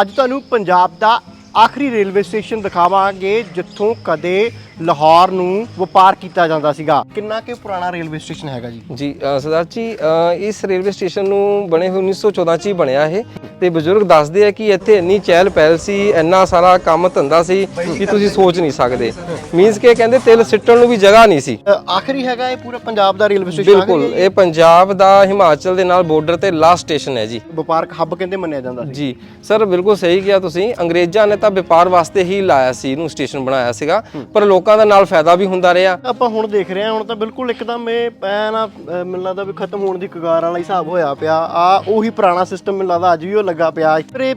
ਅੱਜ ਤੁਹਾਨੂੰ ਪੰਜਾਬ ਦਾ ਆਖਰੀ ਰੇਲਵੇ ਸਟੇਸ਼ਨ ਦਿਖਾਵਾਂਗੇ ਜਿੱਥੋਂ ਕਦੇ ਲਾਹੌਰ ਨੂੰ ਵਪਾਰ ਕੀਤਾ ਜਾਂਦਾ ਸੀਗਾ। ਕਿੰਨਾ ਕਿ ਪੁਰਾਣਾ ਰੇਲਵੇ ਸਟੇਸ਼ਨ ਹੈਗਾ ਜੀ? ਜੀ ਅ, ਸਰਦਾਰ ਜੀ ਅ, ਇਸ ਰੇਲਵੇ ਸਟੇਸ਼ਨ ਨੂੰ ਬਣੇ ਹੋਏ 1914 ਚ ਹੀ ਬਣਿਆ ਇਹ। ਤੇ ਬਜ਼ੁਰਗ ਦੱਸਦੇ ਆ ਕਿ ਇੱਥੇ ਇੰਨੀ ਚਹਿਲ ਪਹਿਲ ਸੀ ਇੰਨਾ ਸਾਰਾ ਕੰਮ ਧੰਦਾ ਸੀ ਕਿ ਤੁਸੀਂ ਸੋਚ ਨਹੀਂ ਸਕਦੇ। ਮੀਨਸ ਕਿ ਕਹਿੰਦੇ ਤਿਲ ਸਿੱਟਣ ਨੂੰ ਵੀ ਜਗ੍ਹਾ ਨਹੀਂ ਸੀ। ਅ, ਆਖਰੀ ਹੈਗਾ ਇਹ ਪੂਰਾ ਪੰਜਾਬ ਦਾ ਰੇਲਵੇ ਸਟੇਸ਼ਨ ਬਿਲਕੁਲ ਇਹ ਪੰਜਾਬ ਦਾ ਹਿਮਾਚਲ ਦੇ ਨਾਲ ਬਾਰਡਰ ਤੇ ਲਾਸਟ ਸਟੇਸ਼ਨ ਹੈ ਜੀ। ਵਪਾਰਕ ਹੱਬ ਕਹਿੰਦੇ ਮੰਨਿਆ ਜਾਂਦਾ ਸੀ। ਜੀ ਸਰ ਬਿਲਕੁਲ ਸਹੀ ਕਿਹਾ ਤੁਸੀਂ। ਅੰਗਰੇਜ਼ਾਂ ਨੇ ਤਾਂ ਵਪਾਰ ਵਾਸਤੇ ਹੀ ਲਾਇਆ ਸੀ ਇਹਨੂੰ ਸਟੇਸ਼ਨ ਬਣਾਇਆ ਸੀਗਾ। ਪਰ ਲੋਕਾਂ ਦਾ ਨਾਲ ਫਾਇਦਾ ਵੀ ਹੁੰਦਾ ਰਿਹਾ। ਆਪਾਂ ਹੁਣ ਦੇਖ ਰਹੇ ਹਾਂ ਹੁਣ ਤਾਂ ਬਿਲਕੁਲ ਇੱਕਦਮ ਇਹ ਐ ਨਾ ਮੈਨੂੰ ਲੱਗਦਾ ਵੀ ਖਤਮ ਹੋਣ ਦੀ ਕਗਾਰ ਵਾਲਾ ਹਿਸਾਬ ਹੋਇਆ ਪਿਆ। ਆ ਉਹੀ ਪੁਰਾਣਾ ਸਿਸਟਮ ਮੈਨੂੰ ਲੱਗਦਾ ਅੱਜ ਵੀ ਉਹ ਲੱਗਾ ਪਿਆ। ਫਿਰ ਇਹ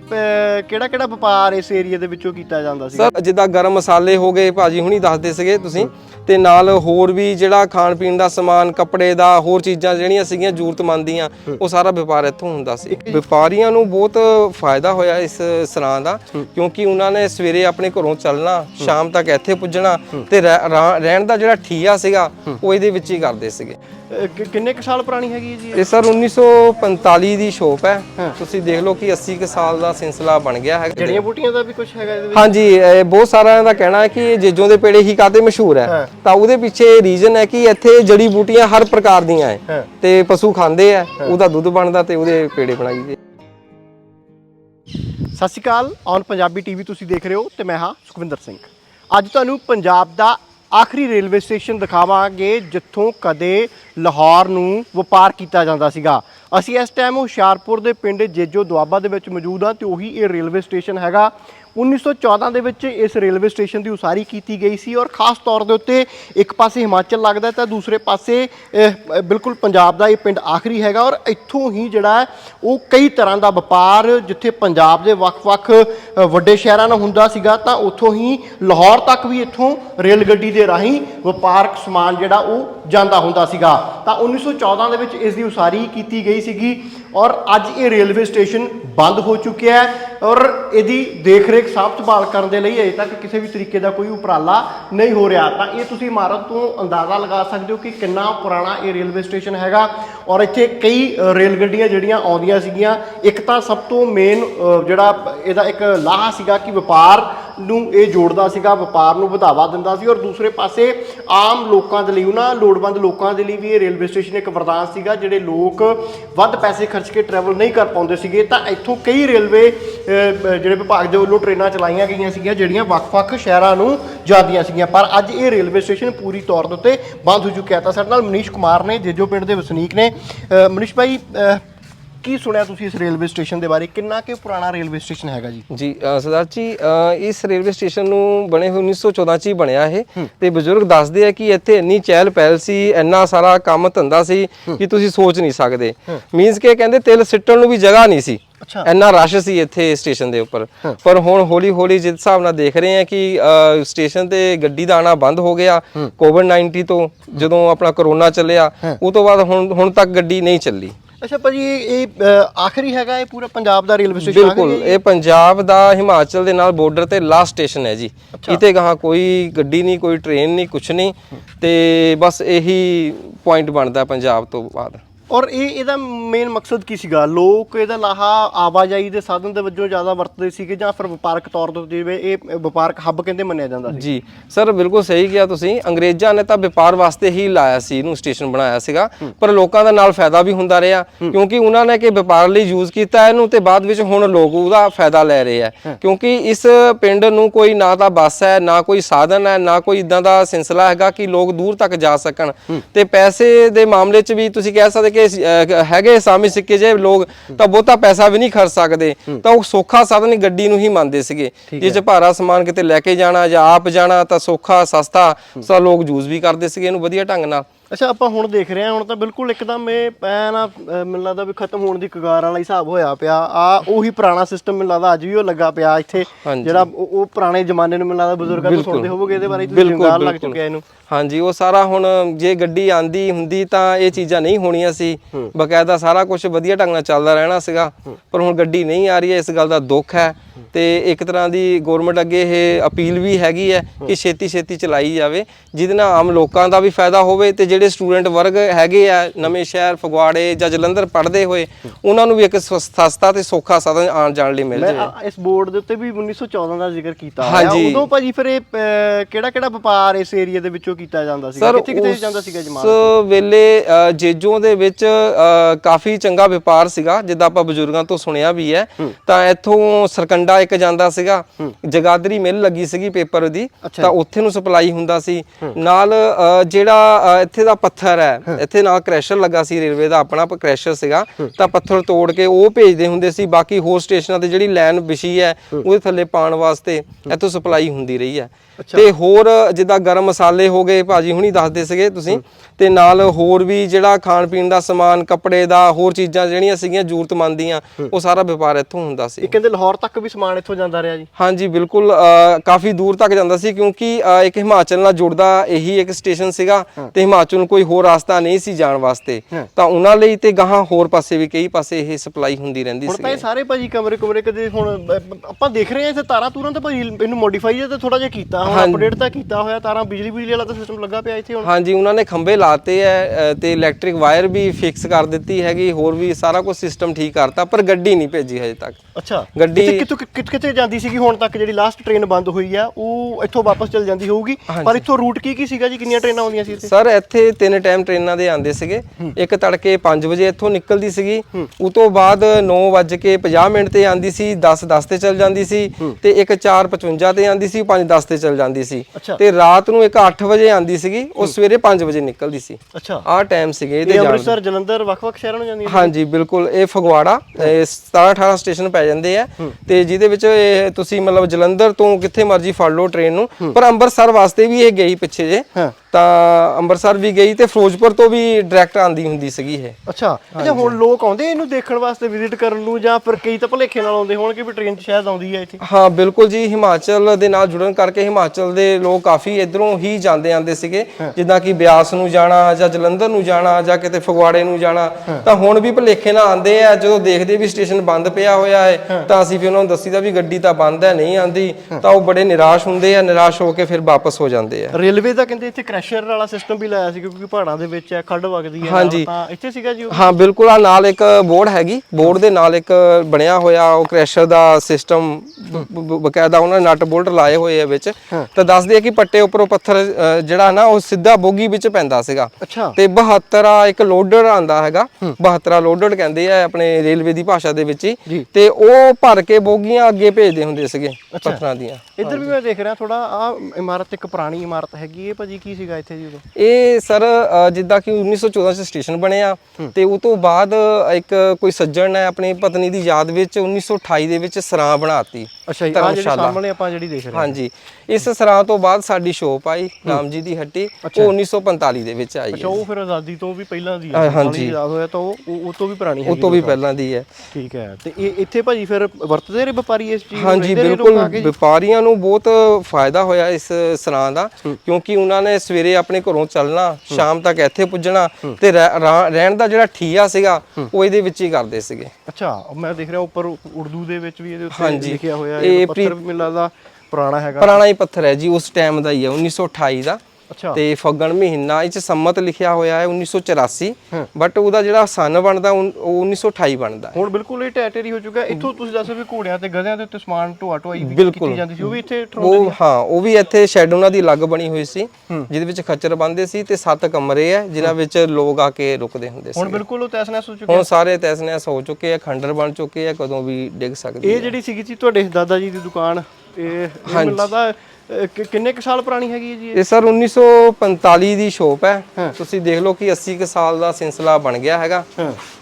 ਕਿਹੜਾ ਕਿਹੜਾ ਵਪਾਰ ਇਸ ਏਰੀਆ ਦੇ ਵਿੱਚੋਂ ਕੀਤਾ ਜਾਂਦਾ ਸੀ ਸਰ ਜਿੱਦਾਂ ਗਰਮ ਮਸਾਲੇ ਹੋ ਗਏ ਭਾਜੀ ਹੁਣੀ ਦੱਸਦੇ ਸੀਗੇ ਤੁਸੀਂ ਤੇ ਨਾਲ ਹੋਰ ਵੀ ਜਿਹੜਾ ਖਾਣ ਪੀਣ ਦਾ ਸਮਾਨ ਕੱਪੜੇ ਦਾ ਹੋਰ ਚੀਜ਼ਾਂ ਜਿਹੜੀਆਂ ਸੀਗੀਆਂ ਜ਼ਰੂਰਤਮੰਦ ਦੀਆਂ ਉਹ ਸਾਰਾ ਵਪਾਰ ਇੱਥੋਂ ਹੁੰਦਾ ਸੀ। ਵਪਾਰੀਆਂ ਨੂੰ ਬਹੁਤ ਫਾਇਦਾ ਹੋਇਆ ਇਸ ਸਰਾਂ ਦਾ ਕਿਉਂਕਿ ਉਹਨਾਂ ਨੇ ਸਵੇਰੇ ਆਪਣੇ ਘਰੋਂ ਚੱਲਣਾ ਸ਼ਾਮ ਤੱਕ ਇੱਥੇ ਪੁੱਜਣਾ ਤੇ ਰਹਿਣ ਦਾ ਜਿਹੜਾ ਠੀਆ ਸੀਗਾ ਉਹ ਇਹਦੇ ਵਿੱਚ ਹੀ ਕਰਦੇ ਸੀਗੇ। ਕਿੰਨੇ ਕੁ ਸਾਲ ਪੁਰਾਣੀ ਹੈਗੀ ਜੀ ਇਹ? ਸਰ 1945 ਦੀ ਸ਼ੋਪ ਹੈ। ਤੁਸੀਂ ਦੇਖ ਲਓ ਕਿ 80 ਕੁ ਸਾਲ ਦਾ ਸਿਲਸਿਲਾ ਬਣ ਗਿਆ ਹੈ। ਜੜੀਆਂ ਬੂਟੀਆਂ ਦਾ ਵੀ ਕੁਝ ਹੈਗਾ ਇਹਦੇ ਵਿੱਚ? ਹਾਂਜੀ ਇਹ ਬਹੁਤ ਸਾਰਿਆਂ ਦਾ ਕਹਿਣਾ ਹੈ ਕਿ ਇਹ ਜੇਜੋਂ ਦੇ ਪੇੜੇ ਹੀ ਕਾਤੇ ਮਸ਼ਹੂਰ ਹੈ। ਤਾਂ ਉਹਦੇ ਪਿੱਛੇ ਰੀਜ਼ਨ ਹੈ ਕਿ ਇੱਥੇ ਜੜੀ ਬੂਟੀਆਂ ਹਰ ਪ੍ਰਕਾਰ ਦੀਆਂ ਹਾਂ। ਤੇ ਪਸ਼ੂ ਖਾਂਦੇ ਆ ਉਹਦਾ ਦੁੱਧ ਬਣਦਾ ਤੇ ਉਹਦੇ ਪੇੜੇ ਬਣਾਈਦੇ ਸਤਿ ਸ਼੍ਰੀ ਅਕਾਲ ਔਨ ਪੰਜਾਬੀ ਟੀਵੀ ਤੁਸੀਂ ਦੇਖ ਰਹੇ ਹੋ ਤੇ ਮੈਂ ਹਾਂ ਸੁਖਵਿੰਦਰ ਸਿੰਘ। ਅੱਜ ਤੁਹਾਨੂੰ ਪੰਜਾਬ ਦਾ ਆਖਰੀ ਰੇਲਵੇ ਸਟੇਸ਼ਨ ਦਿਖਾਵਾਂਗੇ, ਜਿੱਥੋਂ ਕਦੇ ਲਾਹੌਰ ਨੂੰ ਵਪਾਰ ਕੀਤਾ ਜਾਂਦਾ ਸੀਗਾ। ਅਸੀਂ ਇਸ ਟਾਈਮ ਹੁਸ਼ਿਆਰਪੁਰ ਦੇ ਪਿੰਡ ਜੇਜੋ ਦੁਆਬਾ ਦੇ ਵਿੱਚ ਮੌਜੂਦ ਹਾਂ ਤੇ ਉਹੀ ਇਹ ਰੇਲਵੇ ਸਟੇਸ਼ਨ ਹੈਗਾ। 1914 ਦੇ ਵਿੱਚ ਇਸ ਰੇਲਵੇ ਸਟੇਸ਼ਨ ਦੀ ਉਸਾਰੀ ਕੀਤੀ ਗਈ ਸੀ ਔਰ ਖਾਸ ਤੌਰ ਦੇ ਉੱਤੇ ਇੱਕ ਪਾਸੇ ਹਿਮਾਚਲ ਲੱਗਦਾ ਤਾਂ ਦੂਸਰੇ ਪਾਸੇ ਬਿਲਕੁਲ ਪੰਜਾਬ ਦਾ ਇਹ ਪਿੰਡ ਆਖਰੀ ਹੈਗਾ ਔਰ ਇੱਥੋਂ ਹੀ ਜਿਹੜਾ ਉਹ ਕਈ ਤਰ੍ਹਾਂ ਦਾ ਵਪਾਰ ਜਿੱਥੇ ਪੰਜਾਬ ਦੇ ਵੱਖ-ਵੱਖ ਵੱਡੇ ਸ਼ਹਿਰਾਂ ਨਾਲ ਹੁੰਦਾ ਸੀਗਾ ਤਾਂ ਉੱਥੋਂ ਹੀ ਲਾਹੌਰ ਤੱਕ ਵੀ ਇੱਥੋਂ ਰੇਲ ਗੱਡੀ ਦੇ ਰਾਹੀਂ ਵਪਾਰਕ ਸਮਾਨ ਜਿਹੜਾ ਉਹ ਜਾਂਦਾ ਹੁੰਦਾ ਸੀਗਾ। ਤਾਂ 1914 ਦੇ ਵਿੱਚ ਇਸ ਦੀ ਉਸਾਰੀ ਕੀਤੀ ਗਈ ਸੀਗੀ। ਔਰ ਅੱਜ ਇਹ ਰੇਲਵੇ ਸਟੇਸ਼ਨ ਬੰਦ ਹੋ ਚੁੱਕਿਆ ਹੈ ਔਰ ਇਹਦੀ ਦੇਖ-ਰੇਖ ਸਾਫ਼ ਸੰਭਾਲ ਕਰਨ ਦੇ ਲਈ ਅਜੇ ਤੱਕ ਕਿਸੇ ਵੀ ਤਰੀਕੇ ਦਾ ਕੋਈ ਉਪਰਾਲਾ ਨਹੀਂ ਹੋ ਰਿਹਾ। ਤਾਂ ਇਹ ਤੁਸੀਂ ਇਮਾਰਤ ਤੋਂ ਅੰਦਾਜ਼ਾ ਲਗਾ ਸਕਦੇ ਹੋ ਕਿ ਕਿੰਨਾ ਪੁਰਾਣਾ ਇਹ ਰੇਲਵੇ ਸਟੇਸ਼ਨ ਹੈਗਾ ਔਰ ਇੱਥੇ ਕਈ ਰੇਲ ਗੱਡੀਆਂ ਜਿਹੜੀਆਂ ਆਉਂਦੀਆਂ ਸੀਗੀਆਂ। ਇੱਕ ਤਾਂ ਸਭ ਤੋਂ ਮੇਨ ਜਿਹੜਾ ਇਹਦਾ ਇੱਕ ਲਾਹਾ ਸੀਗਾ ਕਿ ਵਪਾਰ ਨੂੰ ਇਹ ਜੋੜਦਾ ਸੀਗਾ, ਵਪਾਰ ਨੂੰ ਵਧਾਵਾ ਦਿੰਦਾ ਸੀ ਔਰ ਦੂਸਰੇ ਪਾਸੇ ਆਮ ਲੋਕਾਂ ਦੇ ਲਈ, ਉਹਨਾਂ ਲੋੜਵੰਦ ਲੋਕਾਂ ਦੇ ਲਈ ਵੀ ਇਹ ਰੇਲਵੇ ਸਟੇਸ਼ਨ ਇੱਕ ਵਰਦਾਨ ਸੀਗਾ, ਜਿਹੜੇ ਲੋਕ ਵੱਧ ਪੈਸੇ ਖਰਚ ਕੇ ਟਰੈਵਲ ਨਹੀਂ ਕਰ ਪਾਉਂਦੇ ਸੀਗੇ। ਤਾਂ ਇੱਥੋਂ ਕਈ ਰੇਲਵੇ ਜਿਹੜੇ ਵਿਭਾਗ ਦੇ ਵੱਲੋਂ ਟ੍ਰੇਨਾਂ ਚਲਾਈਆਂ ਗਈਆਂ ਸੀਗੀਆਂ, ਜਿਹੜੀਆਂ ਵੱਖ-ਵੱਖ ਸ਼ਹਿਰਾਂ ਨੂੰ ਜਾਂਦੀਆਂ ਸੀਗੀਆਂ। ਪਰ ਅੱਜ ਇਹ ਰੇਲਵੇ ਸਟੇਸ਼ਨ ਪੂਰੀ ਤੌਰ ਦੇ ਉੱਤੇ ਬੰਦ ਹੋ ਚੁੱਕਿਆ ਤਾਂ ਸਾਡੇ ਨਾਲ ਮਨੀਸ਼ ਕੁਮਾਰ ਨੇ, ਜੇਜੋ ਪਿੰਡ ਦੇ ਵਸਨੀਕ ਨੇ। ਮਨੀਸ਼ ਭਾਈ ਕੀ ਸੁਣਿਆ ਤੁਸੀਂ ਇਸ ਰੇਲਵੇ ਸਟੇਸ਼ਨ ਦੇ ਬਾਰੇ? ਕਿੰਨਾ ਕਿ ਪੁਰਾਣਾ ਰੇਲਵੇ ਸਟੇਸ਼ਨ ਹੈਗਾ ਜੀ? ਜੀ ਅ, ਸਰਦਾਰ ਜੀ ਅ, ਇਸ ਰੇਲਵੇ ਸਟੇਸ਼ਨ ਨੂੰ ਬਣੇ ਹੋਏ 1914 ਚ ਹੀ ਬਣਿਆ ਇਹ ਤੇ ਬਜ਼ੁਰਗ ਦੱਸਦੇ ਆ ਕਿ ਇੱਥੇ ਇੰਨੀ ਚਹਿਲ ਪਹਿਲ ਸੀ ਇੰਨਾ ਸਾਰਾ ਕੰਮ ਧੰਦਾ ਸੀ ਕਿ ਤੁਸੀਂ ਸੋਚ ਨਹੀਂ ਸਕਦੇ। ਮੀਨਸ ਕਿ ਕਹਿੰਦੇ ਤਿਲ ਸਿੱਟਣ ਨੂੰ ਵੀ ਜਗ੍ਹਾ ਨਹੀਂ ਸੀ। ਅੱਛਾ। ਇੰਨਾ ਰਸ਼ ਸੀ ਇੱਥੇ ਸਟੇਸ਼ਨ ਦੇ ਉੱਪਰ। ਪਰ ਹੁਣ ਹੌਲੀ ਹੌਲੀ ਜਿਸ ਹਿਸਾਬ ਨਾਲ ਦੇਖ ਰਹੇ ਆ ਕਿ ਅ, ਸਟੇਸ਼ਨ ਤੇ ਗੱਡੀ ਦਾ ਆਣਾ ਬੰਦ ਹੋ ਗਿਆ ਕੋਵਿਡ 19 ਤੋਂ ਜਦੋਂ ਆਪਣਾ ਕਰੋਨਾ ਚੱਲਿਆ ਉਹ ਤੋਂ ਬਾਅਦ ਹੁਣ ਹੁਣ ਤੱਕ ਗੱਡੀ ਨਹੀਂ ਚੱਲੀ। ਅੱਛਾ ਭਾਜੀ ਇਹ ਇਹ, ਅ, ਆਖਰੀ ਹੈਗਾ ਇਹ ਪੂਰਾ ਪੰਜਾਬ ਦਾ ਰੇਲਵੇ ਸਟੇਸ਼ਨ ਬਿਲਕੁਲ ਇਹ ਪੰਜਾਬ ਦਾ ਹਿਮਾਚਲ ਦੇ ਨਾਲ ਬਾਰਡਰ ਤੇ ਲਾਸਟ ਸਟੇਸ਼ਨ ਹੈ ਜੀ। ਇਤੇ ਗਾਹਾਂ ਕੋਈ ਗੱਡੀ ਨਹੀਂ ਕੋਈ ਟ੍ਰੇਨ ਨਹੀਂ ਕੁਛ ਨਹੀਂ ਤੇ ਬਸ ਇਹੀ ਪੁਆਇੰਟ ਬਣਦਾ ਪੰਜਾਬ ਤੋਂ ਬਾਅਦ। ਔਰ ਇਹ ਇਹਦਾ ਮੇਨ ਮਕਸਦ ਕੀ ਸੀਗਾ? ਲੋਕ ਇਹਦਾ ਲਾਹਾ ਆਵਾਜਾਈ ਦੇ ਸਾਧਨ ਦੇ ਵਜੋਂ ਜ਼ਿਆਦਾ ਵਰਤਦੇ ਸੀਗੇ ਜਾਂ ਫਿਰ ਵਪਾਰਕ ਤੌਰ ਤੇ ਜਿਵੇਂ ਇਹ ਵਪਾਰਕ ਹੱਬ ਕਹਿੰਦੇ ਮੰਨਿਆ ਜਾਂਦਾ ਸੀ? ਜੀ ਸਰ ਬਿਲਕੁਲ ਸਹੀ ਕਿਹਾ ਤੁਸੀਂ। ਅੰਗਰੇਜ਼ਾਂ ਨੇ ਤਾਂ ਵਪਾਰ ਵਾਸਤੇ ਹੀ ਲਾਇਆ ਸੀ ਇਹਨੂੰ ਸਟੇਸ਼ਨ ਬਣਾਇਆ ਸੀਗਾ। ਪਰ ਲੋਕਾਂ ਦਾ ਨਾਲ ਫਾਇਦਾ ਵੀ ਹੁੰਦਾ ਰਿਹਾ। ਕਿਉਂਕਿ ਉਹਨਾਂ ਨੇ ਕਿ ਵਪਾਰ ਲਈ ਯੂਜ਼ ਕੀਤਾ ਇਹਨੂੰ ਤੇ ਬਾਅਦ ਵਿੱਚ ਹੁਣ ਲੋਕ ਉਹਦਾ ਫਾਇਦਾ ਲੈ ਰਹੇ ਆ। ਕਿਉਂਕਿ ਇਸ ਪਿੰਡ ਨੂੰ ਕੋਈ ਨਾ ਤਾਂ ਬੱਸ ਹੈ ਨਾ ਕੋਈ ਸਾਧਨ ਹੈ ਨਾ ਕੋਈ ਇਦਾਂ ਦਾ ਸਿਲਸਿਲਾ ਹੈਗਾ ਕਿ ਲੋਕ ਦੂਰ ਤੱਕ ਜਾ ਸਕਣ। ਤੇ ਪੈਸੇ ਦੇ ਮਾਮਲੇ 'ਚ ਵੀ ਤੁਸੀਂ ਕਹਿ ਸਕਦੇ ਕਿ ਅਹ, ਹੈਗੇ ਸਾਮੀ ਸਿੱਕੇ ਜੇ ਲੋਕ ਤਾਂ ਬਹੁਤਾ ਪੈਸਾ ਵੀ ਨਹੀਂ ਖਰਚ ਸਕਦੇ। ਤਾਂ ਉਹ ਸੌਖਾ ਸਾਧਨ ਗੱਡੀ ਨੂੰ ਹੀ ਮੰਨਦੇ ਸੀਗੇ। ਜਿਸ 'ਚ ਭਾਰਾ ਸਮਾਨ ਕਿਤੇ ਲੈ ਕੇ ਜਾਣਾ ਜਾਂ ਆਪ ਜਾਣਾ ਤਾਂ ਸੌਖਾ ਸਸਤਾ ਸੋ ਲੋਕ ਯੂਜ਼ ਵੀ ਕਰਦੇ ਸੀਗੇ ਇਹਨੂੰ ਵਧੀਆ ਢੰਗ ਨਾਲ। ਅੱਛਾ ਆਪਾਂ ਹੁਣ ਦੇਖ ਰਹੇ ਹਾਂ ਹੁਣ ਤਾਂ ਬਿਲਕੁਲ ਇੱਕਦਮ ਇਹ ਐ ਨਾ ਮੈਨੂੰ ਲੱਗਦਾ ਵੀ ਖਤਮ ਹੋਣ ਦੀ ਕਗਾਰ ਵਾਲਾ ਹਿਸਾਬ ਹੋਇਆ ਪਿਆ। ਆ ਉਹੀ ਪੁਰਾਣਾ ਸਿਸਟਮ ਮੈਨੂੰ ਲੱਗਦਾ ਅੱਜ ਵੀ ਉਹ ਲੱਗਾ ਪਿਆ ਇੱਥੇ। ਹਾਂਜੀ। ਜਿਹੜਾ ਉਹ ਉਹ ਪੁਰਾਣੇ ਜ਼ਮਾਨੇ ਨੂੰ ਮੈਨੂੰ ਲੱਗਦਾ ਬਜ਼ੁਰਗਾਂ ਤੋਂ ਸੁਣਦੇ ਹੋਵੋਗੇ ਇਹਦੇ ਬਾਰੇ ਤੁਸੀਂ ਬਿਲਕੁਲ, ਜੰਗਾਲ ਲੱਗ ਬਿਲਕੁਲ। ਚੁੱਕਿਆ ਇਹਨੂੰ। ਹਾਂਜੀ ਉਹ ਸਾਰਾ ਹੁਣ ਜੇ ਗੱਡੀ ਆਂਦੀ ਹੁੰਦੀ ਤਾਂ ਇਹ ਚੀਜ਼ਾਂ ਨਹੀਂ ਹੋਣੀਆਂ ਸੀ। ਬਕਾਇਦਾ ਸਾਰਾ ਕੁਝ ਵਧੀਆ ਢੰਗ ਨਾਲ ਚੱਲਦਾ ਰਹਿਣਾ ਸੀਗਾ। ਪਰ ਹੁਣ ਗੱਡੀ ਨਹੀਂ ਆ ਰਹੀ ਹੈ ਇਸ ਗੱਲ ਦਾ ਦੁੱਖ ਹੈ। ਤੇ ਇੱਕ ਤਰ੍ਹਾਂ ਦੀ ਗਵਰਨਮੈਂਟ ਅੱਗੇ ਇਹ ਅਪੀਲ ਵੀ ਹੈਗੀ ਹੈ ਕਿ ਛੇਤੀ ਛੇਤੀ ਚਲਾਈ ਜਾਵੇ ਜਿਹਦੇ ਨਾਲ ਆਮ ਲੋਕਾਂ ਦਾ ਵੀ ਫਾਇਦਾ ਹੋਵੇ ਤੇ ਜਿਹੜੇ ਸਟੂਡੈਂਟ ਵਰਗ ਹੈਗੇ ਆ ਨਵੇਂ ਸ਼ਹਿਰ ਫਗਵਾੜੇ ਜਾਂ ਜਲੰਧਰ ਪੜ੍ਹਦੇ ਹੋਏ ਉਹਨਾਂ ਨੂੰ ਵੀ ਇੱਕ ਸਸਤਾ ਤੇ ਸੌਖਾ ਸਾਧਨ ਆਉਣ ਜਾਣ ਲਈ ਮਿਲ ਜਾਵੇ। ਇਸ ਬੋਰਡ ਦੇ ਉੱਤੇ ਵੀ 1914 ਦਾ ਜ਼ਿਕਰ ਕੀਤਾ ਹੋਇਆ। ਉਦੋਂ ਭਾਜੀ ਫਿਰ ਇਹ ਕਿਹੜਾ ਕਿਹੜਾ ਵਪਾਰ ਇਸ ਏਰੀਆ ਦੇ ਵਿੱਚੋਂ ਕੀਤਾ ਜਾਂਦਾ ਸੀਗਾ? ਕਿੱਥੇ ਕਿੱਥੇ ਉਸ ਜਾਂਦਾ ਸੀਗਾ ਜਮਾਤ? ਵੇਲੇ ਅ, ਜੇਜੋਂ ਦੇ ਵਿੱਚ ਕਾਫੀ ਚੰਗਾ ਵਪਾਰ ਸੀਗਾ ਜਿੱਦਾਂ ਆਪਾਂ ਬਜ਼ੁਰਗਾਂ ਤੋਂ ਸੁਣਿਆ ਵੀ ਹੈ। ਤਾਂ ਇੱਥੋਂ ਸਰਕੰਡਾ ਇੱਕ ਜਾਂਦਾ ਸੀਗਾ ਜਗਾਦਰੀ ਮਿਲ ਲੱਗੀ ਸੀਗੀ ਪੇਪਰ ਦੀ। ਤਾਂ ਉੱਥੇ ਨੂੰ ਸਪਲਾਈ ਹੁੰਦਾ ਸੀ। ਨਾਲ ਜਿਹੜਾ ਇੱਥੇ ਦਾ ਪੱਥਰ ਹੈ ਇੱਥੇ ਨਾਲ ਕ੍ਰੈਸ਼ਰ ਲੱਗਾ ਸੀ ਰੇਲਵੇ ਦਾ ਆਪਣਾ ਕ੍ਰੈਸ਼ਰ ਸੀਗਾ ਤਾਂ ਪੱਥਰ ਤੋੜ ਕੇ ਉਹ ਭੇਜਦੇ ਹੁੰਦੇ ਸੀ ਬਾਕੀ ਹੋਰ ਸਟੇਸ਼ਨਾਂ ਤੇ ਜਿਹੜੀ ਲਾਈਨ ਵਿਛੀ ਹੈ ਉਹਦੇ ਥੱਲੇ ਪਾਉਣ ਵਾਸਤੇ ਇੱਥੋਂ ਸਪਲਾਈ ਹੁੰਦੀ ਰਹੀ ਹੈ। ਤੇ ਹੋਰ ਜਿੱਦਾਂ ਗਰਮ ਮਸਾਲੇ ਹੋ ਗਏ ਭਾਜੀ ਹੁਣੀ ਦੱਸਦੇ ਸੀਗੇ ਤੁਸੀਂ ਤੇ ਨਾਲ ਹੋਰ ਵੀ ਜਿਹੜਾ ਖਾਣ ਪੀਣ ਦਾ ਸਮਾਨ ਕੱਪੜੇ ਦਾ ਹੋਰ ਚੀਜ਼ਾਂ ਜਿਹੜੀਆਂ ਸੀਗੀਆਂ ਜ਼ਰੂਰਤਮੰਦ ਦੀਆਂ ਉਹ ਸਾਰਾ ਵਪਾਰ ਇੱਥੋਂ ਹੁੰਦਾ ਸੀ। ਇਹ ਕਹਿੰਦੇ ਲਾਹੌਰ ਤੱਕ ਵੀ ਸਮਾਨ ਇੱਥੋਂ ਜਾਂਦਾ ਰਿਹਾ ਜੀ? ਹਾਂਜੀ ਬਿਲਕੁਲ ਕਾਫੀ ਦੂਰ ਤੱਕ ਜਾਂਦਾ ਸੀ ਕਿਉਂਕਿ ਇੱਕ ਹਿਮਾਚਲ ਨਾਲ ਜੁੜਦਾ ਇਹੀ ਇੱਕ ਸਟੇਸ਼ਨ ਸੀਗਾ ਤੇ ਹਿਮਾਚਲ ਨੂੰ ਕੋਈ ਹੋਰ ਰਸਤਾ ਨਹੀਂ ਸੀ ਜਾਣ ਵਾਸਤੇ। ਤਾਂ ਉਹਨਾਂ ਲਈ ਤੇ ਗਾਹਾਂ ਹੋਰ ਪਾਸੇ ਵੀ ਕਈ ਪਾਸੇ ਇਹ ਸਪਲਾਈ ਹੁੰਦੀ ਰਹਿੰਦੀ ਹੁਣ ਸੀ ਤਾਂ ਇਹ ਸਾਰੇ ਭਾਜੀ ਕਮਰੇ ਕਮਰੇ ਕਦੇ ਹੁਣ ਆਪਾਂ ਦੇਖ ਰਹੇ ਹਾਂ ਇੱਥੇ ਤਾਰਾਂ ਤੂਰਾਂ ਤਾਂ ਭਾਜੀ ਇਹਨੂੰ ਮੋਡੀਫਾਈ ਤਾਂ ਥੋੜਾ ਜਿਹਾ ਕੀਤਾ ਹੁਣ ਅਪਡੇਟ ਤਾਂ ਕੀਤਾ ਹੋਇਆ ਤਾਰਾਂ ਬਿਜਲੀ ਬਿਜਲੀ ਵਾਲਾ ਤਾਂ ਸਿਸਟਮ ਲੱਗਾ ਪਿਆ ਇੱਥੇ ਹੁਣ। ਹਾਂਜੀ ਉਹਨਾਂ ਨੇ ਖੰਭੇ ਲਾਤੇ ਐ ਤੇ ਇਲੈਕਟ੍ਰਿਕ ਵਾਇਰ ਵੀ ਫਿਕਸ ਕਰ ਦਿੱਤੀ ਹੈਗੀ ਹੋਰ ਵੀ ਸਾਰਾ ਕੁਝ ਸਿਸਟਮ ਠੀਕ ਕਰਤਾ ਪਰ ਗੱਡੀ ਨਹੀਂ ਭੇਜੀ ਹਜੇ ਤੱਕ। ਅੱਛਾ ਗੱਡੀ- ਇੱਥੇ ਕਿੱਥੋਂ ਕਿੱਥੇ ਜਾਂਦੀ ਸੀਗੀ? ਹੁਣ ਤੱਕ ਜਿਹੜੀ ਲਾਸਟ ਟ੍ਰੇਨ ਬੰਦ ਹੋਈ ਆ ਉਹ ਇੱਥੋਂ ਵਾਪਸ ਚਲ ਜਾਂਦੀ ਹੋਊਗੀ। ਪਰ ਇੱਥੋਂ ਰੂਟ ਕੀ ਕੀ ਸੀਗਾ ਜੀ? ਕਿੰਨੀਆਂ ਟ੍ਰੇਨਾਂ ਆਉਂਦੀਆਂ ਸੀ ਇੱਥੇ? ਸਰ ਇੱਥੇ ਤਿੰਨ ਟਾਈਮ ਟ੍ਰੇਨਾਂ ਦੇ ਆਉਂਦੇ ਸੀਗੇ। ਇੱਕ ਤੜਕੇ 5 ਵਜੇ ਇੱਥੋਂ ਨਿਕਲਦੀ ਸੀਗੀ। ਉਸ ਤੋਂ ਬਾਅਦ 9:50 ਮਿੰਟ ਤੇ ਆਂਦੀ ਸੀ 10:10 ਤੇ ਚੱਲ ਜਾਂਦੀ ਸੀ ਤੇ ਇੱਕ 4:55 ਤੇ ਆਂਦੀ ਸੀ 5:10 ਤੇ ਚੱਲ ਜਾਂਦੀ ਸੀ। ਤੇ ਰਾਤ ਨੂੰ ਇੱਕ 8 ਵਜੇ ਆਂਦੀ ਸੀਗੀ ਉਹ ਸਵੇਰੇ 5 ਵਜੇ ਨਿਕਲਦੀ ਸੀ। ਅੱਛਾ। ਆਹ ਟਾਈਮ ਸੀਗੇ ਇਹਦੇ। ਅੰਮ੍ਰਿਤਸਰ ਜਲੰਧਰ ਵੱਖ-ਵੱਖ ਸ਼ਹਿਰਾਂ ਨੂੰ ਜਾਂਦੀਆਂ ਹਾਂਜੀ ਬਿਲਕੁਲ। ਇਹ ਫਗਵਾੜਾ ਇਹ 17 18 ਸਟੇਸ਼ਨ ਪੈ ਜਾਂਦੇ ਆ ਤੇ ਜਿਹਦੇ ਵਿੱਚ ਇਹ ਤੁਸੀਂ ਮਤਲਬ ਜਲੰਧਰ ਤੋਂ ਕਿੱਥੇ ਮਰਜ਼ੀ ਫੜ ਲਓ ਟ੍ਰੇਨ ਨੂੰ, ਪਰ ਅੰਮ੍ਰਿਤਸਰ ਵਾਸਤੇ ਵੀ ਇਹ ਗਈ ਪਿੱਛੇ ਜੇ। ਤਾਂ ਅੰਮ੍ਰਿਤਸਰ ਵੀ ਗਈ ਤੇ ਫਿਰੋਜ਼ਪੁਰ ਤੋਂ ਵੀ ਡਾਇਰੈਕਟ ਆਂਦੀ ਹੁੰਦੀ ਸੀਗੀ ਇਹ। ਅੱਛਾ ਅੱਛਾ ਹੁਣ ਲੋਕ ਆਉਂਦੇ ਇਹਨੂੰ ਦੇਖਣ ਵਾਸਤੇ ਵਿਜ਼ਿਟ ਕਰਨ ਨੂੰ ਜਾਂ ਫਿਰ ਕਈ ਤਾਂ ਭਲੇਖੇ ਨਾਲ ਆਉਂਦੇ ਹੋਣਗੇ ਵੀ ਟ੍ਰੇਨ ਸ਼ਾਇਦ ਆਉਂਦੀ ਹੈ ਇੱਥੇ। ਹਾਂ ਬਿਲਕੁਲ ਜੀ ਹਿਮਾਚਲ ਦੇ ਨਾਲ ਜੁੜਨ ਕਰਕੇ ਹਿਮਾਚਲ ਦੇ ਲੋਕ ਕਾਫੀ ਇਧਰੋਂ ਹੀ ਜਾਂਦੇ ਆਂਦੇ ਸੀਗੇ। ਜਿੱਦਾਂ ਕਿ ਬਿਆਸ ਨੂੰ ਜਾਣਾ ਜਾਂ ਜਲੰਧਰ ਨੂੰ ਜਾਣਾ ਜਾਂ ਕਿਤੇ ਫਗਵਾੜੇ ਨੂੰ ਜਾਣਾ ਤਾਂ ਹੁਣ ਵੀ ਭਲੇਖੇ ਨਾਲ ਆਂਦੇ ਆ। ਜਦੋਂ ਦੇਖਦੇ ਵੀ ਸਟੇਸ਼ਨ ਬੰਦ ਪਿਆ ਹੋਇਆ ਹੈ ਤਾਂ ਅਸੀਂ ਵੀ ਉਹਨਾਂ ਨੂੰ ਦੱਸੀਦਾ ਵੀ ਗੱਡੀ ਤਾਂ ਬੰਦ ਹੈ ਨਹੀਂ ਆਂਦੀ ਤਾਂ ਉਹ ਬੜੇ ਨਿਰਾਸ਼ ਹੁੰਦੇ ਆ। ਨਿਰਾਸ਼ ਹੋ ਕੇ ਫਿਰ ਵਾਪਸ ਹੋ ਜਾਂਦੇ ਆ। ਰੇਲਵੇ ਦਾ ਕਹਿੰਦੇ ਇੱਥੇ ਕ੍ਰੈਸ਼ਰ ਵਾਲਾ ਸਿਸਟਮ ਵੀ ਲਾਇਆ ਸੀ ਕਿਉਂਕਿ ਪਹਾੜਾਂ ਦੇ ਵਿੱਚ ਹੈ ਖੱਡ ਵਗਦੀ ਹੈ ਨਾਲ, ਹਾਂਜੀ। ਤਾਂ ਇੱਥੇ ਸੀਗਾ ਜੀ ਉਹ? ਹਾਂ ਬਿਲਕੁਲ ਆ ਨਾਲ ਇੱਕ ਬੋਰਡ ਹੈਗੀ ਬੋਰਡ ਦੇ ਨਾਲ ਇੱਕ ਬਣਿਆ ਹੋਇਆ ਉਹ ਕ੍ਰੈਸ਼ਰ ਦਾ ਸਿਸਟਮ ਬਕਾਇਦਾ ਉਹਨਾਂ ਨੇ ਨਟ ਬੋਲਟ ਲਾਏ ਹੋਏ ਆ ਵਿੱਚ। ਤਾਂ ਦੱਸਦੇ ਆ ਕਿ ਪੱਟੇ ਉੱਪਰੋਂ ਪੱਥਰ ਅ, ਜਿਹੜਾ ਨਾ ਉਹ ਸਿੱਧਾ ਬੋਗੀ ਵਿੱਚ ਪੈਂਦਾ ਸੀਗਾ। ਅੱਛਾ। ਤੇ 72 ਆ ਇੱਕ ਲੋਡਰ ਆਂਦਾ ਹੈਗਾ 72 ਲੋਡਰ ਕਹਿੰਦੇ ਆ ਆਪਣੇ ਰੇਲਵੇ ਦੀ ਭਾਸ਼ਾ ਦੇ ਵਿੱਚ ਹੀ। ਤੇ ਉਹ ਭਰ ਕੇ ਬੋਗੀਆਂ ਅੱਗੇ ਭੇਜਦੇ ਹੁੰਦੇ ਸੀਗੇ ਪੱਥਰਾਂ ਦੀਆਂ। ਇੱਧਰ ਵੀ ਮੈਂ ਦੇਖ ਰਿਹਾ ਥੋੜਾ ਆ ਇਮਾਰਤ ਇੱਕ ਪੁਰਾਣੀ ਇਮਾਰਤ ਹੈਗੀ ਇਹ ਭਾਜੀ ਕੀ ਸੀਗਾ? ਇੱਥੇ ਜੀ ਉਦੋਂ? ਇਹ ਸਰ ਜਿੱਦਾਂ ਕਿ 1914 ਚ ਸਟੇਸ਼ਨ ਬਣਿਆ ਤੇ ਉਸ ਤੋਂ ਬਾਅਦ ਇੱਕ ਕੋਈ ਸੱਜਣ ਨੇ ਆਪਣੀ ਪਤਨੀ ਦੀ ਯਾਦ ਵਿੱਚ 1928 ਦੇ ਵਿੱਚ ਸਰਾਂ ਬਣਾਤੀ। ਅੱਛਾ ਜੀ ਆ ਜਿਹੜੀ ਧਰਮਸ਼ਾਲਾ। ਸਾਹਮਣੇ ਆਪਾਂ ਜਿਹੜੀ ਦੇਖ ਰਹੇ ਹਾਂ। ਹਾਂਜੀ। ਇਸ ਸਰਾਂ ਤੋਂ ਬਾਅਦ ਸਾਡੀ ਸ਼ੋਪ ਆਈ ਰਾਮ ਜੀ ਦੀ ਹੱਟੀ। ਉਹ 1945 ਦੇ ਵਿੱਚ ਆਈ ਅੱਛਾ ਹੈ ਉਹ ਫਿਰ ਆਜ਼ਾਦੀ ਤੋਂ ਵੀ ਪਹਿਲਾਂ ਦੀ ਹਾਂ, ਹੈ ਹਾਂਜੀ। ਆਜ਼ਾਦ ਹੋਇਆ ਤਾਂ ਉਹ ਉਹ ਉਹ ਤੋਂ ਵੀ ਪੁਰਾਣੀ ਉਹ ਹੈਗੀ ਤੋਂ ਵੀ ਪਹਿਲਾਂ ਦੀ ਹੈ। ਠੀਕ ਹੈ। ਤੇ ਇਹ ਇੱਥੇ ਭਾਜੀ ਫਿਰ ਵਰਤਦੇ ਰਹੇ ਵਪਾਰੀ ਇਸ ਚੀਜ਼ ਨੂੰ? ਹਾਂਜੀ ਬਿਲਕੁਲ? ਵਪਾਰੀਆਂ ਨੂੰ ਬਹੁਤ ਫਾਇਦਾ ਹੋਇਆ ਇਸ ਸਰਾਂ ਦਾ ਕਿਉਂਕਿ ਉਹਨਾਂ ਨੇ ਸਵੇਰੇ ਆਪਣੇ ਘਰੋਂ ਚੱਲਣਾ ਸ਼ਾਮ ਤੱਕ ਇੱਥੇ ਪੁੱਜਣਾ ਤੇ ਰਹਿਣ ਦਾ ਜਿਹੜਾ ਠੀਆ ਸੀਗਾ ਉਹ ਇਹਦੇ ਵਿੱਚ ਹੀ ਕਰਦੇ ਸੀਗੇ। ਅੱਛਾ ਮੈਂ ਦੇਖ ਰਿਹਾ ਉੱਪਰ ਉਰਦੂ ਦੇ ਵਿੱਚ ਵੀ ਇਹਦੇ ਉੱਤੇ। ਲਿਖਿਆ ਹੋਇਆ ਹੈ ਇਹ ਪੱਥਰ ਲੱਗਦਾ ਪੁਰਾਣਾ ਹੈਗਾ। ਪੁਰਾਣਾ ਹੀ ਪੱਥਰ ਹੈ ਜੀ ਉਸ ਟਾਈਮ ਦਾ ਹੀ ਹੈ 1928 ਦਾ। ਤੇ ਫੱਗਣ ਮਹੀਨਾ ਇਹ ਚ ਸੰਮਤ ਲਿਖਿਆ ਹੋਇਆ ਹੈ 1984 ਬਟ ਉਹਦਾ ਜਿਹੜਾ ਸਨ ਬਣਦਾ ਉਹ 1928 ਬਣਦਾ। ਹੁਣ ਬਿਲਕੁਲ ਇਹ ਟੈਟਰੀ ਹੋ ਚੁੱਕਾ ਇੱਥੋਂ ਤੁਸੀਂ ਦੱਸੋ ਵੀ ਘੋੜਿਆਂ ਤੇ ਗਧਿਆਂ ਦੇ ਉੱਤੇ ਸਮਾਨ ਢੋਆ ਬਿਲਕੁਲ। ਕੀਤੀ ਜਾਂਦੀ ਸੀ ਉਹ ਵੀ ਇੱਥੇ ਉਹ ਹਾਂ ਉਹ ਵੀ ਇੱਥੇ ਸ਼ੈਡ ਉਹਨਾਂ ਦੀ ਅਲੱਗ ਬਣੀ ਹੋਈ ਸੀ ਜਿਹਦੇ ਵਿੱਚ ਖੱਚਰ ਬੰਨਦੇ ਸੀ ਤੇ ਸੱਤ ਕਮਰੇ ਹੈ ਜਿਨ੍ਹਾਂ ਵਿੱਚ ਲੋਕ ਆ ਕੇ ਰੁਕਦੇ ਹੁੰਦੇ ਸੀ ਹੁਣ ਬਿਲਕੁਲ ਉਹ ਤੈਸਨੈਸ ਹੋ ਚੁੱਕਾ ਹੁਣ ਸਾਰੇ ਤੈਸਨੈਸ ਹੋ ਚੁੱਕੇ ਆ ਖੰਡਰ ਬਣ ਚੁੱਕੇ ਆ ਕਦੋਂ ਵੀ ਡਿੱਗ ਸਕਦੇ ਇਹ ਜਿਹੜੀ ਸੀਗੀ ਜੀ ਤੁਹਾਡੇ ਦਾਦਾ ਜੀ ਦੀ ਦੁਕਾਨ ਇਹ ਮੈਨੂੰ ਲੱਗਦਾ ਕਿ- ਕਿੰਨੇ ਕੁ ਸਾਲ ਪੁਰਾਣੀ ਹੈਗੀ ਹੈ ਜੀ ਇਹ? ਇਹ ਸਰ 1945 ਦੀ ਸ਼ੋਪ ਹੈ। ਤੁਸੀਂ ਦੇਖ ਲਓ ਕਿ 80 ਕੁ ਸਾਲ ਦਾ ਸਿਲਸਿਲਾ ਬਣ ਗਿਆ ਹੈਗਾ।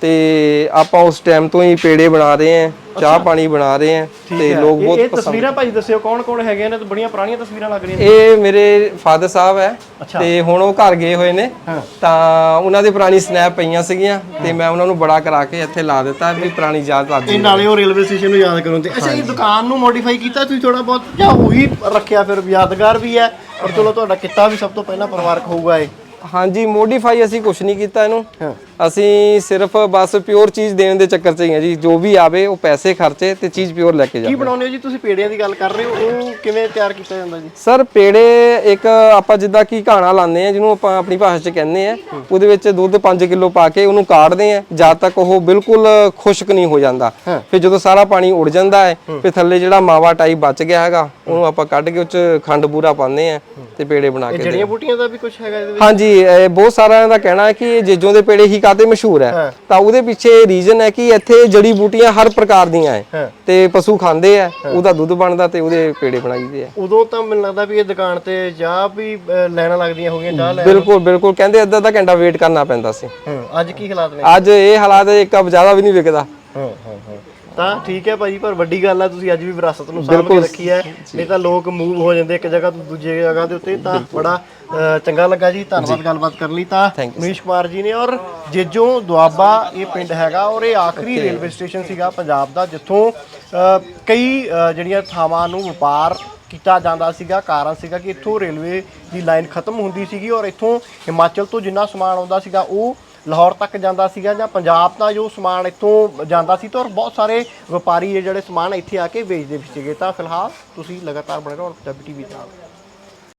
ਤੇ ਆਪਾਂ ਉਸ ਟਾਈਮ ਤੋਂ ਹੀ ਪੇੜੇ ਬਣਾ ਰਹੇ ਹਾਂ ਚਾਹ ਪਾਣੀ ਬਣਾ ਰਹੇ ਹਾਂ ਤੇ ਲੋਕ ਇਹ- ਬਹੁਤ ਇਹ ਪਸੰਦ ਤਸਵੀਰਾਂ ਭਾਜੀ ਦੱਸਿਓ ਕੌਣ ਕੌਣ ਹੈਗੇ ਨੇ? ਤੇ ਬੜੀਆਂ ਪੁਰਾਣੀਆਂ ਤਸਵੀਰਾਂ ਲੱਗ ਰਹੀਆਂ ਨੇ। ਇਹ ਮੇਰੇ ਫਾਦਰ ਸਾਹਿਬ ਹੈ। ਤੇ ਹੁਣ ਉਹ ਘਰ ਗਏ ਹੋਏ ਨੇ। ਤਾਂ ਉਹਨਾਂ ਦੀ ਪੁਰਾਣੀ ਸਨੈਪ ਪਈਆਂ ਸੀਗੀਆਂ। ਤੇ ਮੈਂ ਉਹਨਾਂ ਨੂੰ ਬੜਾ ਕਰਾ ਕੇ ਇੱਥੇ ਲਾ ਦਿੱਤਾ ਵੀ ਪੁਰਾਣੀ ਯਾਦ ਆ ਇਹ ਨਾਲੇ ਉਹ ਰੇਲਵੇ ਸਟੇਸ਼ਨ ਨੂੰ ਯਾਦ ਕਰੋ। ਤੇ ਅੱਛਾ ਇਹ ਦੁਕਾਨ ਨੂੰ ਮੋਡੀਫਾਈ ਕੀਤਾ ਤੁਸੀਂ ਥੋੜਾ ਬਹੁਤ? ਜਾਂ ਉਹੀ ਰੱਖਿਆ ਫਿਰ ਯਾਦਗਾਰ ਵੀ ਹੈ ਪਰ ਚਲੋ ਤੁਹਾਡਾ ਕਿੱਤਾ ਵੀ ਸਭ ਤੋਂ ਪਹਿਲਾਂ ਪਰਿਵਾਰਕ ਹੋਊਗਾ ਇਹ। ਹਾਂਜੀ ਮੋਡੀਫਾਈ ਅਸੀਂ ਕੁਝ ਨਹੀਂ ਕੀਤਾ ਇਹਨੂੰ। ਅਸੀਂ ਸਿਰਫ ਬਸ ਪਿਓਰ ਚੀਜ਼ ਦੇਣ ਦੇ ਚੱਕਰ 'ਚ ਹੀ ਆ ਜੀ। ਜੋ ਵੀ ਆਵੇ ਉਹ ਪੈਸੇ ਖਰਚੇ ਤੇ ਚੀਜ਼ ਪਿਓਰ ਲੈ ਕੇ ਕੀ ਜਾਵੇ ਬਣਾਉਂਦੇ ਹੋ ਜੀ? ਤੁਸੀਂ ਪੇੜਿਆਂ ਦੀ ਗੱਲ ਕਰ ਰਹੇ ਹੋ ਉਹ ਕਿਵੇਂ ਤਿਆਰ ਕੀਤਾ ਜਾਂਦਾ ਜੀ? ਸਰ ਪੇੜੇ ਇੱਕ ਆਪਾਂ ਜਿੱਦਾਂ ਕੀ ਘਾਣਾ ਲਾਉਂਦੇ ਆ ਜਿਹਨੂੰ ਆਪਾਂ ਆਪਣੀ ਭਾਸ਼ਾ 'ਚ ਕਹਿੰਦੇ ਆ ਉਹਦੇ ਵਿੱਚ ਦੁੱਧ 5 ਕਿਲੋ ਪਾ ਕੇ ਉਹਨੂੰ ਕਾੜਦੇ ਆ ਜਦ ਤੱਕ ਉਹ ਬਿਲਕੁਲ ਖੁਸ਼ਕ ਨਹੀਂ ਹੋ ਜਾਂਦਾ। ਫਿਰ ਜਦੋਂ ਸਾਰਾ ਪਾਣੀ ਉੜ ਜਾਂਦਾ ਹੈ ਫਿਰ ਥੱਲੇ ਜਿਹੜਾ ਮਾਵਾ ਟਾਈਪ ਬਚ ਗਿਆ ਹੈਗਾ ਉਹਨੂੰ ਆਪਾਂ ਕੱਢ ਕੇ ਉਹ 'ਚ ਖੰਡ ਬੂਰਾ ਪਾਉਂਦੇ ਆ ਤੇ ਪੇੜੇ ਬਣਾ ਕੇ ਜੜੀਆਂ ਬੂਟੀਆਂ ਦਾ ਵੀ ਕੁਝ ਹੈਗਾ ਇਹਦੇ ਵਿੱਚ? ਹਾਂਜੀ ਇਹ ਬਹੁਤ ਸਾਰਿਆਂ ਦਾ ਕਹਿਣਾ ਹੈ ਕਿ ਇਹ ਜੇਜੋਂ ਦੇ ਪੇੜੇ ਹੀ ਕਾਤੇ ਮਸ਼ਹੂਰ ਹਾਂ। ਤਾਂ ਉਹਦੇ ਪਿੱਛੇ ਰੀਜ਼ਨ ਹੈ ਕਿ ਇੱਥੇ ਜੜੀ ਬੂਟੀਆਂ ਹਰ ਪ੍ਰਕਾਰ ਦੀਆਂ ਹਾਂ। ਤੇ ਪਸ਼ੂ ਖਾਂਦੇ ਆ ਉਹਦਾ ਦੁੱਧ ਬਣਦਾ ਤੇ ਉਹਦੇ ਪੇੜੇ ਬਣਾਈਦੇ ਆ ਉਦੋਂ ਤਾਂ ਮੈਨੂੰ ਲੱਗਦਾ ਵੀ ਇਹ ਦੁਕਾਨ ਤੇ ਚਾਹ ਵੀ ਲੈਣਾ ਲੱਗਦੀਆਂ ਹੋ ਗਈਆਂ ਚਾਹ ਲੈ ਬਿਲਕੁਲ ਬਿਲਕੁਲ। ਕਹਿੰਦੇ ਅੱਧਾ ਅੱਧਾ ਘੰਟਾ ਵੇਟ ਕਰਨਾ ਪੈਂਦਾ ਸੀ। ਹਾਂ ਅੱਜ ਕੀ ਹਾਲਾਤ ਨੇ? ਅੱਜ ਇਹ ਹਾਲਾਤ ਹੈ, ਇੱਕ ਕੱਪ ਜ਼ਿਆਦਾ ਵੀ ਨਹੀਂ ਵਿਕਦਾ। ਹਾਂ ਹਾਂ ਹਾਂ। ਤਾਂ ਠੀਕ ਹੈ ਭਾਜੀ ਪਰ ਵੱਡੀ ਗੱਲ ਆ ਤੁਸੀਂ ਅੱਜ ਵੀ ਵਿਰਾਸਤ ਨੂੰ ਸਾਂਭ ਕੇ ਰੱਖੀ ਹੈ। ਨਹੀਂ ਤਾਂ ਲੋਕ ਮੂਵ ਹੋ ਜਾਂਦੇ ਇੱਕ ਜਗ੍ਹਾ ਤੋਂ ਦੂਜੀ ਜਗ੍ਹਾ ਦੇ ਉੱਤੇ ਤਾਂ ਬੜਾ ਚੰਗਾ ਲੱਗਾ ਜੀ। ਧੰਨਵਾਦ ਗੱਲਬਾਤ ਕਰਨ ਲਈ। ਤਾਂ ਮਨੀਸ਼ ਕੁਮਾਰ ਜੀ ਨੇ ਔਰ ਜੇਜੋਂ ਦੁਆਬਾ ਇਹ ਪਿੰਡ ਹੈਗਾ ਔਰ ਇਹ ਆਖਰੀ ਰੇਲਵੇ ਸਟੇਸ਼ਨ ਸੀਗਾ ਪੰਜਾਬ ਦਾ ਜਿੱਥੋਂ ਕਈ ਜਿਹੜੀਆਂ ਥਾਵਾਂ ਨੂੰ ਵਪਾਰ ਕੀਤਾ ਜਾਂਦਾ ਸੀਗਾ ਕਾਰਨ ਸੀਗਾ ਕਿ ਇੱਥੋਂ ਰੇਲਵੇ ਦੀ ਲਾਈਨ ਖਤਮ ਹੁੰਦੀ ਸੀਗੀ ਔਰ ਇੱਥੋਂ ਹਿਮਾਚਲ ਤੋਂ ਜਿੰਨਾ ਸਮਾਨ ਆਉਂਦਾ ਸੀਗਾ ਉਹ ਲਾਹੌਰ ਤੱਕ ਜਾਂਦਾ ਸੀਗਾ ਜਾਂ ਪੰਜਾਬ ਦਾ ਜੋ ਸਮਾਨ ਇੱਥੋਂ ਜਾਂਦਾ ਸੀ ਤਾਂ ਔਰ ਬਹੁਤ ਸਾਰੇ ਵਪਾਰੀ ਇਹ ਜਿਹੜੇ ਸਮਾਨ ਇੱਥੇ ਆ ਕੇ ਵੇਚਦੇ ਵੀ ਸੀਗੇ। ਤਾਂ ਫਿਲਹਾਲ ਤੁਸੀਂ ਲਗਾਤਾਰ ਬਣੇ ਰਹੋ ਪੰਜਾਬੀ ਟੀਵੀ ਨਾਲ।